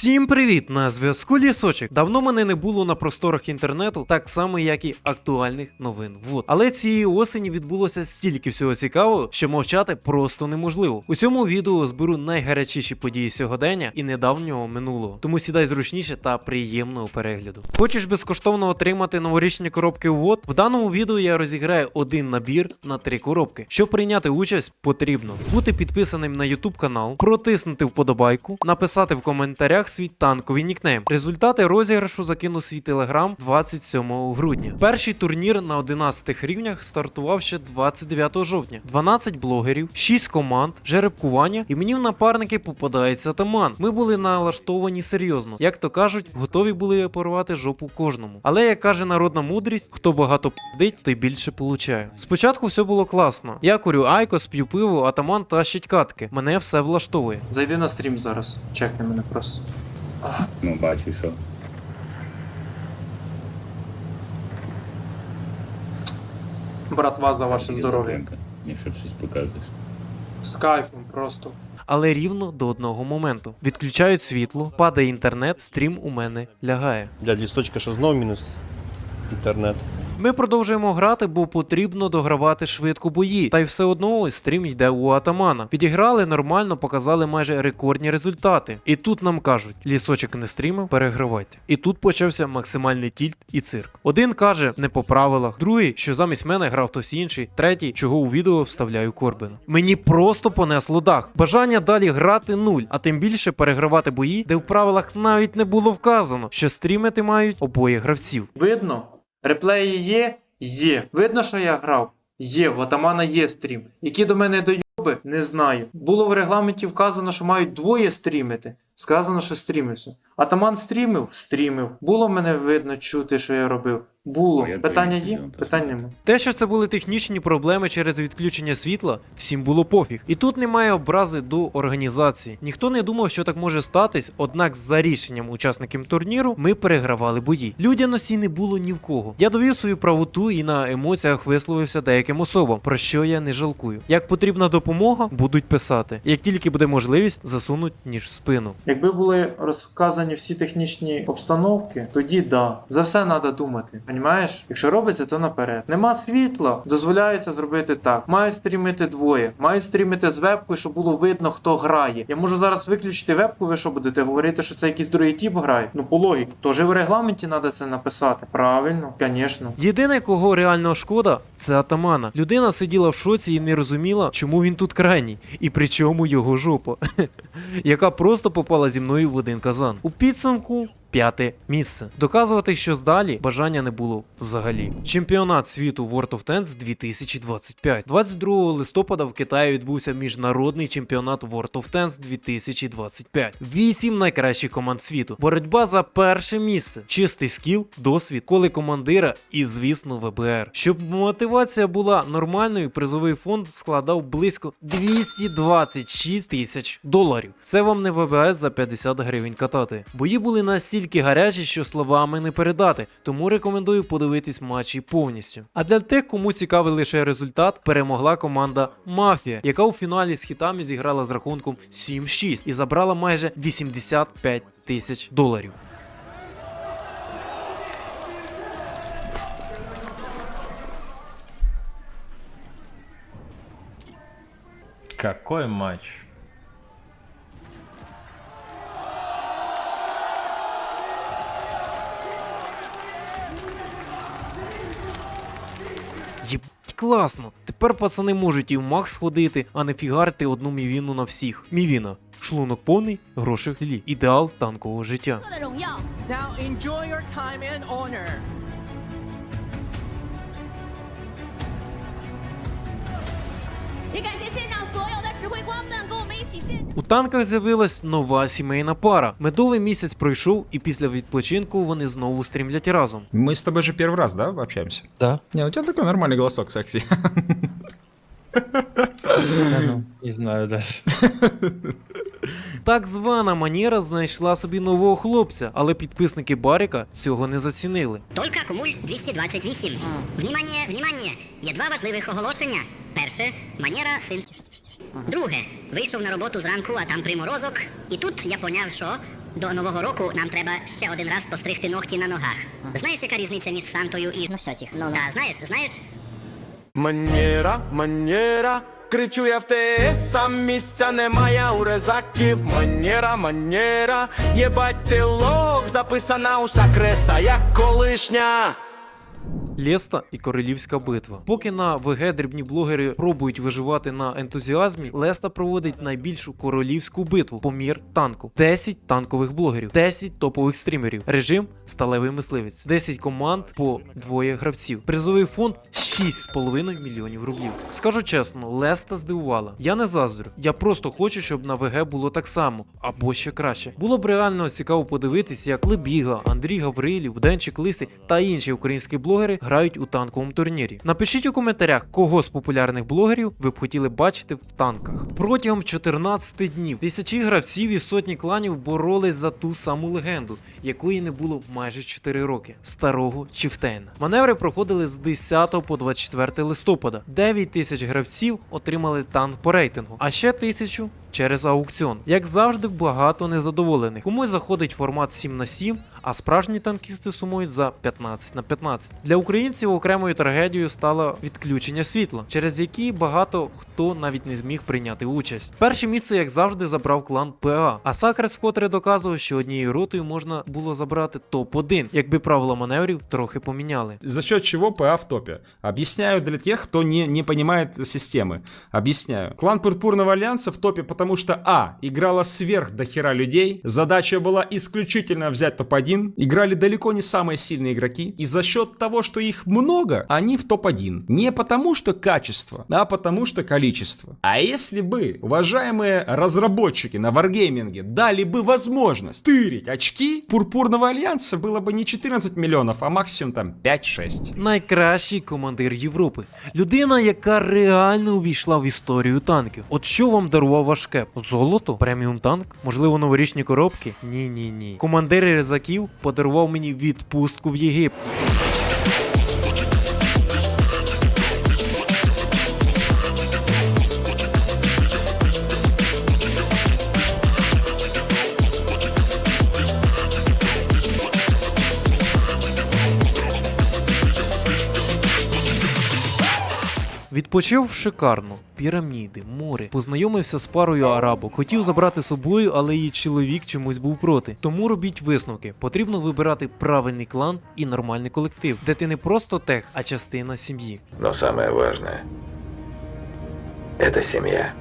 Всім привіт! На зв'язку Лісочок. Давно мене не було на просторах інтернету, так само як і актуальних новин. Вот. Але цієї осені відбулося стільки всього цікавого, що мовчати просто неможливо. У цьому відео зберу найгарячіші події сьогодення і недавнього минулого. Тому сідай зручніше та приємного перегляду. Хочеш безкоштовно отримати новорічні коробки УВОД? В даному відео я розіграю один набір на три коробки. Щоб прийняти участь, потрібно бути підписаним на YouTube канал, протиснути вподобайку, написати в коментарях свій танковий нікнейм. Результати розіграшу закину в свій телеграм 27 грудня. Перший турнір на 11 рівнях стартував ще 29 жовтня. 12 блогерів, 6 команд, жеребкування, і мені в напарники попадається атаман. Ми були налаштовані серйозно. Як то кажуть, готові були порвати жопу кожному. Але як каже народна мудрість, хто багато пдить, той більше получає. Спочатку все було класно. Я курю айкос, п'ю пиво, атаман тащить катки. Мене все влаштовує. Зайди на стрім зараз, чекни мене просто. Ну, бачу, що. Братва за ваше Є здоров'я. затримка, Якщо щось покажеш. З кайфом просто. Але рівно до одного моменту. Відключають світло, падає інтернет, стрім у мене лягає. Для лісточка що знов мінус інтернет. Ми продовжуємо грати, бо потрібно догравати швидко бої. Та й все одно стрім йде у атамана. Підіграли нормально, показали майже рекордні результати. І тут нам кажуть: лісочок не стрімив, перегравайте. І тут почався максимальний тільт і цирк. Один каже не по правилах, другий, що замість мене грав хтось інший, третій, чого у відео вставляю Корбина. Мені просто понесло дах. Бажання далі грати нуль, а тим більше перегравати бої, де в правилах навіть не було вказано, що стрімити мають обоє гравців. Видно? Реплеї є? Є. Видно, що я грав? Є, в атамана є стрім. Які до мене дойоби, не знаю. Було в регламенті вказано, що мають двоє стрімити. Сказано, що стрімився. Атаман стрімив? Стрімив. Було мене видно чути, що я робив. Було. Я Питання є? хотів, та Питань нема. Те, що це були технічні проблеми через відключення світла, всім було пофіг. І тут немає образи до організації. Ніхто не думав, що так може статись, однак за рішенням учасників турніру ми перегравали бої. Людяності не було ні в кого. Я довів свою правоту і на емоціях висловився деяким особам, про що я не жалкую. Як потрібна допомога, будуть писати. Як тільки буде можливість, засунуть ніж в спину. Якби були розказані всі технічні обстановки, тоді да. За все треба думати. Понімаєш? Якщо робиться, то наперед. Нема світла, дозволяється зробити так. Мають стрімити двоє, мають стрімити з вебкою, щоб було видно, хто грає. Я можу зараз виключити вебку, ви що будете говорити, що це якийсь другий тіп грає? Ну по логіку. Тож і в регламенті треба це написати. Правильно, звісно. Єдине, кого реально шкода, це атамана. Людина сиділа в шоці і не розуміла, чому він тут крайній, і при чому його жопа, яка просто попала зі мною в один казан. У підсумку. П'яте місце. Доказувати щось далі бажання не було взагалі. Чемпіонат світу World of Tanks 2025. 22 листопада в Китаї відбувся міжнародний чемпіонат World of Tanks 2025. Вісім найкращих команд світу. Боротьба за перше місце. Чистий скіл, досвід, коли командира і, звісно, ВБР. Щоб мотивація була нормальною, призовий фонд складав близько 226 тисяч доларів. Це вам не ВБС за 50 гривень катати. Бої були настільки гарячі, що словами не передати, тому рекомендую подивитись матчі повністю. А для тих, кому цікавий лише результат, перемогла команда Мафія, яка у фіналі з хітами зіграла з рахунком 7-6 і забрала майже 85 тисяч доларів. Какой матч? класно. Тепер пацани можуть і в Макс ходити, а не фігарити одну мівіну на всіх. Мівіна. Шлунок повний грошей лі. Ідеал танкового життя. Now enjoy your time and honor. У танках з'явилась нова сімейна пара. Медовий місяць пройшов, і після відпочинку вони знову стрімлять разом. Ми з тобою вже перший раз, да, общаємося? Да. Ні, у тебе такий нормальний голосок, сексі. Ну, не знаю навіть. Так звана манера знайшла собі нового хлопця, але підписники Баріка цього не зацінили. Тільки акумуль 228. Внімання, внімання! Є два важливих оголошення. Перше манера син. Друге вийшов на роботу зранку, а там приморозок. І тут я поняв, що До нового року нам треба ще один раз постригти ногті на ногах. Знаєш, яка різниця між Сантою і. Ну все ті. Ну, Та, знаєш, знаєш? Манєра, манєра, кричу я в ТС, а місця немає у резаків. Манєра, манєра, єбать ти лох, записана уся креса, як колишня. Леста і королівська битва. Поки на ВГ дрібні блогери пробують виживати на ентузіазмі, Леста проводить найбільшу королівську битву помір танку. 10 танкових блогерів, 10 топових стрімерів. Режим сталевий мисливець, 10 команд по двоє гравців. Призовий фонд 6,5 мільйонів рублів. Скажу чесно, Леста здивувала. Я не заздрю. Я просто хочу, щоб на ВГ було так само, або ще краще. Було б реально цікаво подивитись, як Лебіга, Андрій Гаврилів, Денчик Лисий та інші українські блогери грають у танковому турнірі. Напишіть у коментарях, кого з популярних блогерів ви б хотіли бачити в танках. Протягом 14 днів тисячі гравців і сотні кланів боролись за ту саму легенду, якої не було майже 4 роки старого Чіфтейна. Маневри проходили з 10 по 24 листопада. 9 тисяч гравців отримали танк по рейтингу, а ще тисячу через аукціон. Як завжди, багато незадоволених. Комусь заходить формат 7 на 7, а справжні танкісти сумують за 15 на 15. Для українців окремою трагедією стало відключення світла, через які багато хто навіть не зміг прийняти участь. Перше місце, як завжди, забрав клан ПА. А Сакрес вкотре доказував, що однією ротою можна було забрати топ-1, якби правила маневрів трохи поміняли. За счет чего ПА в топе? Объясняю для тех, кто не, не понимает системы. Объясняю. Клан Пурпурного Альянса в топе, потому что А. Играло сверх до хера людей. Задача была исключительно взять топ-1. Играли далеко не самые сильные игроки. И за счет того, что их много, они в топ-1. Не потому что качество, а потому что количество. А если бы, уважаемые разработчики на Wargaming дали бы возможность тырить очки, Пурпурного Альянса было бы не 14 миллионов, а максимум там 5-6. Найкращий командир Європи. Людина, яка реально увійшла в історію танків. От що вам дарував ваш кеп? Золото? Преміум танк? Можливо, новорічні коробки? Ні, ні, ні. Командир ризаків подарував мені відпустку в Єгипті. Відпочив шикарно, піраміди, море, познайомився з парою арабок, хотів забрати собою, але її чоловік чомусь був проти. Тому робіть висновки. Потрібно вибирати правильний клан і нормальний колектив, де ти не просто тех, а частина сім'ї. Но саме важне це семья.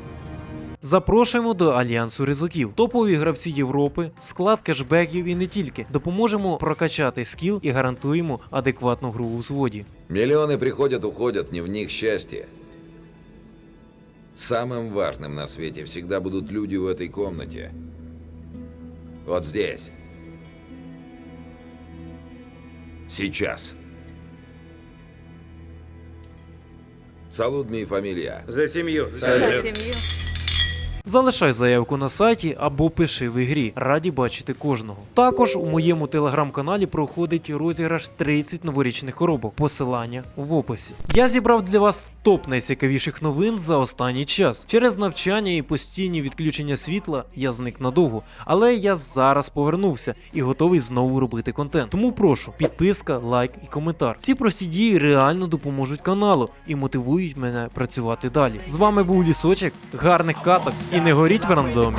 Запрошуємо до альянсу ризиків, топові гравці Європи, склад кешбеків і не тільки. Допоможемо прокачати скіл і гарантуємо адекватну гру у зводі. Миллионы приходят, уходят, не в них счастье. Самым важным на свете всегда будут люди в этой комнате. Вот здесь. Сейчас. Салут, ми фамилия. За сім'ю. Залишай заявку на сайті або пиши в ігрі. Раді бачити кожного. Також у моєму телеграм-каналі проходить розіграш 30 новорічних коробок. Посилання в описі. Я зібрав для вас топ найцікавіших новин за останній час. Через навчання і постійні відключення світла я зник надовго, але я зараз повернувся і готовий знову робити контент. Тому прошу, підписка, лайк і коментар. Ці прості дії реально допоможуть каналу і мотивують мене працювати далі. З вами був лісочок, гарних каток і не горіть в рандомі.